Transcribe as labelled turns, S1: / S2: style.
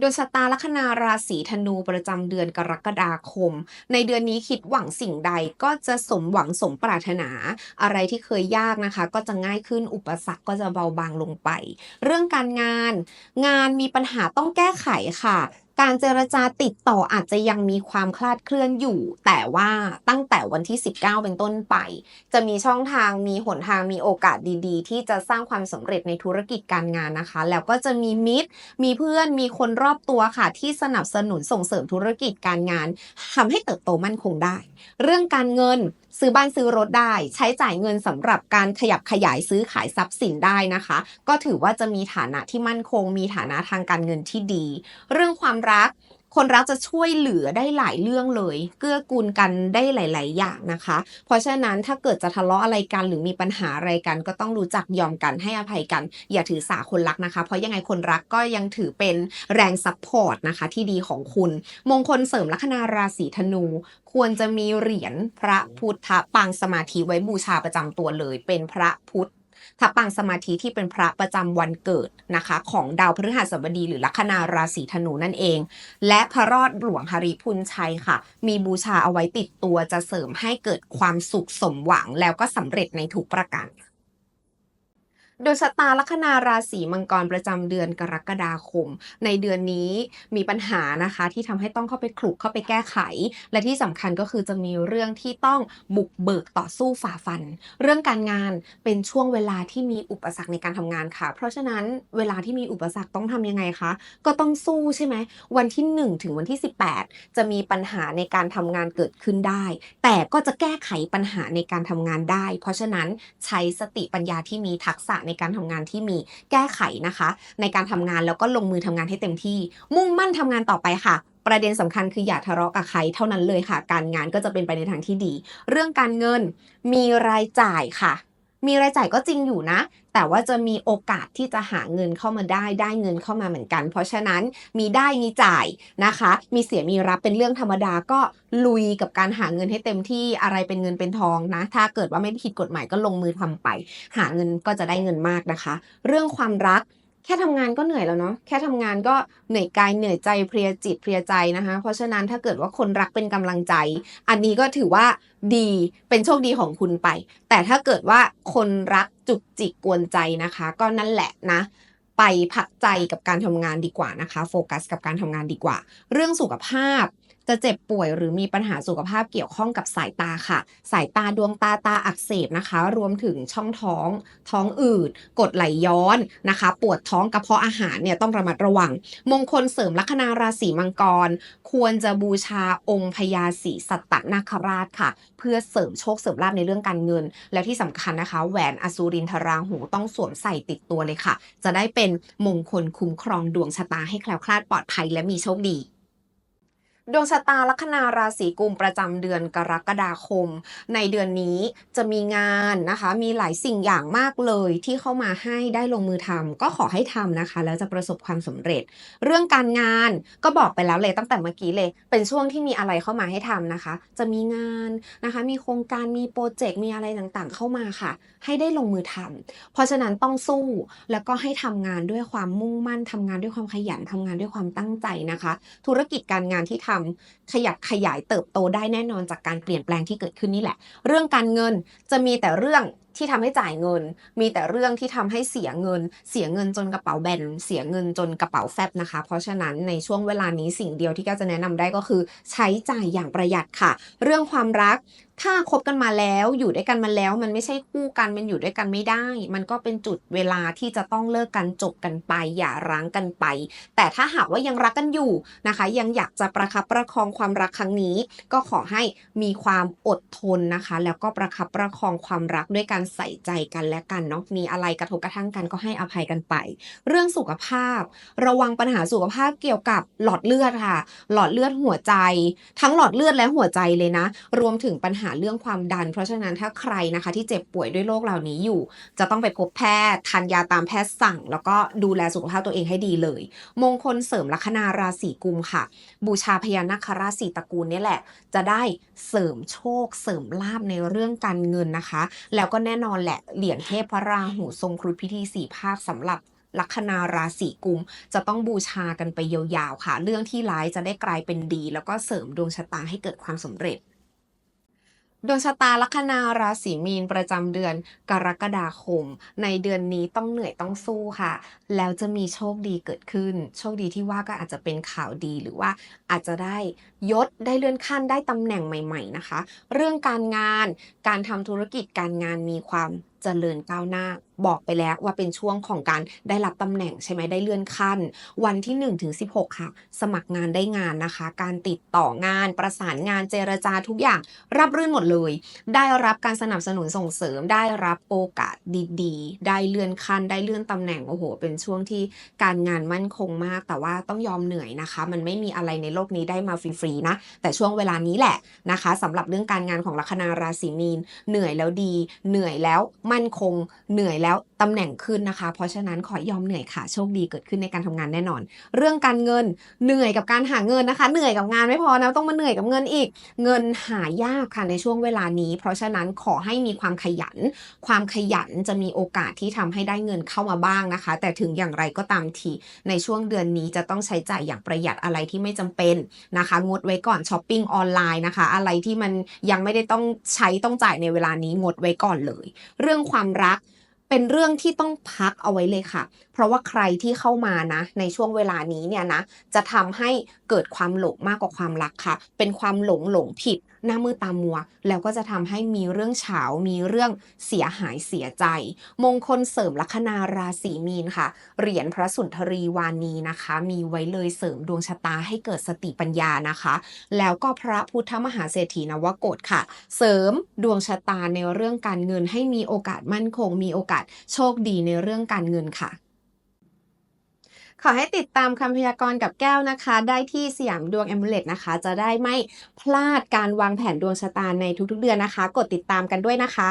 S1: ดวงชะตาลัคนาราศีธนูประจำเดือนกรกฎาคม ในเดือนนี้คิดหวังสิ่งใดก็จะสมหวังสมปรารถนา อะไรที่เคยยากนะคะ ก็จะง่ายขึ้นอุปสรรคก็จะเบาบางลงไป เรื่องการงาน งานมีปัญหาต้องแก้ไขค่ะ การเจรจาติดต่ออาจจะยังมีความคลาดเคลื่อนอยู่ แต่ว่าตั้งแต่วันที่ 19 เป็นต้นไป จะมีช่องทางมีหนทางมีโอกาสดีๆ ที่จะสร้างความสำเร็จในธุรกิจการงานนะคะ แล้วก็จะมีมิตร มีเพื่อนมีคนรอบตัวค่ะ ที่สนับสนุนส่งเสริมธุรกิจการงานทำให้เติบโตมั่นคงได้ เรื่องการเงินซื้อบ้านซื้อรถได้ ใช้จ่ายเงินสำหรับการขยับขยายซื้อขายทรัพย์สินได้นะคะ ก็ถือว่าจะมีฐานะที่มั่นคง มีฐานะทางการเงินที่ดี เรื่องความรัก คนรักจะช่วยเหลือได้หลายเรื่องเลย เกื้อกูลกันได้หลาย ๆ อย่างนะคะ เพราะฉะนั้นถ้าเกิดจะทะเลาะอะไรกันหรือมีปัญหาอะไรกัน ก็ต้องรู้จักยอมกันให้อภัยกัน อย่าถือสาคนรักนะคะ เพราะยังไงคนรักก็ยังถือเป็นแรงซัพพอร์ตนะคะที่ดีของคุณ มงคลเสริมลัคนาราศีธนูควรจะมีเหรียญพระพุทธปางสมาธิไว้บูชาประจำตัวเลย เป็นพระพุทธ ทับปางสมาธิที่เป็นพระประจำวันเกิดนะคะ ของดาวพฤหัสบดีหรือลัคนาราศีธนูนั่นเอง และพระรอดหลวงหริพุนชัยค่ะ มีบูชาเอาไว้ติดตัวจะเสริมให้เกิดความสุขสมหวังแล้วก็สำเร็จในทุกประการ โดยชะตาลัคนาราศีมังกรประจำเดือนกรกฎาคม ในเดือนนี้มีปัญหานะคะ ที่ทำให้ต้องเข้าไปคลุกเข้าไปแก้ไข และที่สำคัญก็คือจะมีเรื่องที่ต้องบุกเบิกต่อสู้ฝ่าฟัน เรื่องการงานเป็นช่วงเวลาที่มีอุปสรรคในการทำงานค่ะ เพราะฉะนั้นเวลาที่มีอุปสรรคต้องทำยังไงคะ ก็ต้องสู้ใช่ไหมวันที่ 1 ถึงวันที่ 18 จะมีปัญหาในการทำงานเกิดขึ้นได้ แต่ก็จะแก้ไขปัญหาในการทำงานได้ เพราะฉะนั้นใช้สติปัญญาที่มีทักษะในการทำงานที่มีแก้ไขนะคะ ในการทำงานแล้วก็ลงมือทำงานให้เต็มที่ มุ่งมั่นทำงานต่อไปค่ะประเด็นสำคัญคืออย่าทะเลาะกับใครเท่านั้นเลยค่ะ การงานก็จะเป็นไปในทางที่ดี เรื่องการเงินมีรายจ่ายค่ะ มีรายจ่ายก็จริงอยู่นะ แต่ว่าจะมีโอกาสที่จะหาเงินเข้ามาได้ได้เงินเข้ามาเหมือนกัน เพราะฉะนั้นมีได้มีจ่ายนะคะ มีเสียมีรับเป็นเรื่องธรรมดาก็ลุยกับการหาเงินให้เต็มที่อะไรเป็นเงินเป็นทองนะ ถ้าเกิดว่าไม่ผิดกฎหมายก็ลงมือทำไป หาเงินก็จะได้เงินมากนะคะ เรื่องความรัก แค่ทำงานก็เหนื่อยแล้วเนาะ แค่ทำงานก็เหนื่อยกายเหนื่อยใจเพลียจิตเพลียใจนะคะ เพราะฉะนั้นถ้าเกิดว่าคนรักเป็นกำลังใจ อันนี้ก็ถือว่าดีเป็นโชคดีของคุณไป แต่ถ้าเกิดว่าคนรักจุกจิกกวนใจนะคะ ก็นั่นแหละนะ ไปพักใจกับการทำงานดีกว่านะคะ โฟกัสกับการทำงานดีกว่า เรื่องสุขภาพจะเจ็บป่วยหรือมีปัญหาสุขภาพเกี่ยวข้องกับสายตาค่ะ สายตาดวงตาตาอักเสบนะคะ รวมถึงช่องท้อง ท้องอืดกดไหลย้อนนะคะ ปวดท้องกระเพาะอาหารเนี่ยต้องระมัดระวัง มงคลเสริมลัคนาราศีมังกร ควรจะบูชาองค์พญาศรีสัตตนาคราชค่ะ เพื่อเสริมโชคเสริมลาภในเรื่องการเงิน แล้วที่สำคัญนะคะแหวนอสูรินทราหูต้องสวมใส่ติดตัวเลยค่ะ จะได้เป็นมงคลคุ้มครองดวงชะตาให้แคล้วคลาดปลอดภัยและมีโชคดี ดวงชะตาลัคนาราศีกุมประจำเดือนกรกฎาคม ในเดือนนี้จะมีงานนะคะ มีหลายสิ่งอย่างมากเลยที่เข้ามาให้ได้ลงมือทำก็ขอให้ทำนะคะ แล้วจะประสบความสำเร็จ เรื่องการงานก็บอกไปแล้วเลยตั้งแต่เมื่อกี้เลย เป็นช่วงที่มีอะไรเข้ามาให้ทำนะคะ จะมีงานนะคะ มีโครงการมีโปรเจกต์มีอะไรต่างๆ เข้ามาค่ะ ให้ได้ลงมือทำเพราะฉะนั้นต้องสู้แล้วก็ให้ทำงานด้วยความมุ่งมั่นทำงานด้วยความขยันทำงานด้วยความตั้งใจนะคะ ธุรกิจการงานที่ทำขยับขยายเติบโตได้แน่นอนจากการเปลี่ยนแปลงที่เกิดขึ้นนี่แหละ เรื่องการเงินจะมีแต่เรื่อง ที่ทำให้จ่ายเงิน มีแต่เรื่องที่ทำให้เสียเงิน เสียเงินจนกระเป๋าแบน เสียเงินจนกระเป๋าแฟบนะคะ เพราะฉะนั้นในช่วงเวลานี้สิ่งเดียวที่แก้วจะแนะนำได้ก็คือ ใช้จ่ายอย่างประหยัดค่ะ เรื่องความรักถ้าคบกันมาแล้วอยู่ด้วยกันมาแล้ว มันไม่ใช่คู่กันมันอยู่ด้วยกันไม่ได้ มันก็เป็นจุดเวลาที่จะต้องเลิกกันจบกันไป อย่าร้างกันไป แต่ถ้าหากว่ายังรักกันอยู่นะคะ ยังอยากจะประคับประคองความรักครั้งนี้ ก็ขอให้มีความอดทนนะคะ แล้วก็ประคับประคองความรักด้วยการใส่ใจกันและกันเนาะมีอะไรกระทบกระทั่งกันก็ให้อภัยกันไป เรื่องสุขภาพ ระวังปัญหาสุขภาพเกี่ยวกับหลอดเลือดค่ะ หลอดเลือดหัวใจ ทั้งหลอดเลือดและหัวใจเลยนะ รวมถึงปัญหาเรื่องความดัน เพราะฉะนั้นถ้าใครนะคะ ที่เจ็บป่วยด้วยโรคเหล่านี้อยู่ จะต้องไปพบแพทย์ทานยาตามแพทย์สั่ง แล้วก็ดูแลสุขภาพตัวเองให้ดีเลย มงคลเสริมลัคนาราศีกุมค่ะ บูชาพญานาคราชสีตระกูลนี่แหละ จะได้เสริมโชค เสริมลาบในเรื่องการเงินนะคะ แล้วก็แน่น่นอนแหละ เหรียญเทพพระราหูทรงครุฑพิธีสี่ภาคสำหรับลัคนาราศีกุม จะต้องบูชากันไปยาวๆค่ะ เรื่องที่ร้ายจะได้กลายเป็นดี แล้วก็เสริมดวงชะตาให้เกิดความสำเร็จ ดวงชะตาลัคนาราศีมีนประจำเดือนกรกฎาคม ในเดือนนี้ต้องเหนื่อยต้องสู้ค่ะ แล้วจะมีโชคดีเกิดขึ้น โชคดีที่ว่าก็อาจจะเป็นข่าวดีหรือว่าอาจจะได้ยศได้เลื่อนขั้นได้ตำแหน่งใหม่ ๆนะคะ เรื่องการงานการทำธุรกิจการงานมีความ เจริญก้าวหน้า บอกไปแล้วว่าเป็นช่วงของการได้รับตำแหน่งใช่ไหมได้เลื่อนขั้น วันที่1ถึง16ค่ะ สมัครงานได้งานนะคะ การติดต่องานประสานงานเจรจาทุกอย่างรับรื่นหมดเลย ได้รับการสนับสนุนส่งเสริม ได้รับโอกาสดีๆ ได้เลื่อนขั้น ได้เลื่อนตำแหน่งโอ้โห เป็นช่วงที่การงานมั่นคงมาก แต่ว่าต้องยอมเหนื่อยนะคะ มันไม่มีอะไรในโลกนี้ได้มาฟรีๆนะแต่ช่วงเวลานี้แหละนะคะสำหรับเรื่องการงานของลัคนาราศีมีนเหนื่อยแล้วดี เหนื่อยแล้วมั่นคงเหนื่อยแล้วตำแหน่งขึ้นนะคะ เพราะฉะนั้นขอยอมเหนื่อยค่ะ โชคดีเกิดขึ้นในการทำงานแน่นอน เรื่องการเงินเหนื่อยกับการหาเงินนะคะ เหนื่อยกับงานไม่พอนะต้องมาเหนื่อยกับเงินอีก เงินหายากค่ะในช่วงเวลานี้ เพราะฉะนั้นขอให้มีความขยัน ความขยันจะมีโอกาสที่ทำให้ได้เงินเข้ามาบ้างนะคะ แต่ถึงอย่างไรก็ตามทีในช่วงเดือนนี้จะต้องใช้จ่ายอย่างประหยัดอะไรที่ไม่จำเป็นนะคะ งดไว้ก่อนช้อปปิ้งออนไลน์นะคะ อะไรที่มันยังไม่ได้ต้องใช้ต้องจ่ายในเวลานี้งดไว้ก่อนเลย เรื่องความรัก เป็นเรื่องที่ต้องพักเอาไว้เลยค่ะ เพราะว่าใครที่เข้ามานะ ในช่วงเวลานี้เนี่ยนะ จะทำให้เกิดความหลงมากกว่าความรักค่ะ เป็นความหลงหลงผิด หน้ามือตามัว แล้วก็จะทำให้มีเรื่องเฉา มีเรื่องเสียหายเสียใจ มงคลเสริมลัคนาราศีมีนค่ะ เหรียญพระสุนทรีวานีนะคะ มีไว้เลยเสริมดวงชะตาให้เกิดสติปัญญานะคะ แล้วก็พระพุทธมหาเศรษฐีนวโกฏค่ะ เสริมดวงชะตาในเรื่องการเงินให้มีโอกาสมั่นคง มีโอกาสโชคดีในเรื่องการเงินค่ะ ขอให้ติดตามคำพยากรณ์กับแก้วนะคะ ได้ที่สยามดวง a m u l e t นะคะ จะได้ไม่พลาดการวางแผนดวงชะตาในทุกๆเดือนนะคะ กดติดตามกันด้วยนะคะ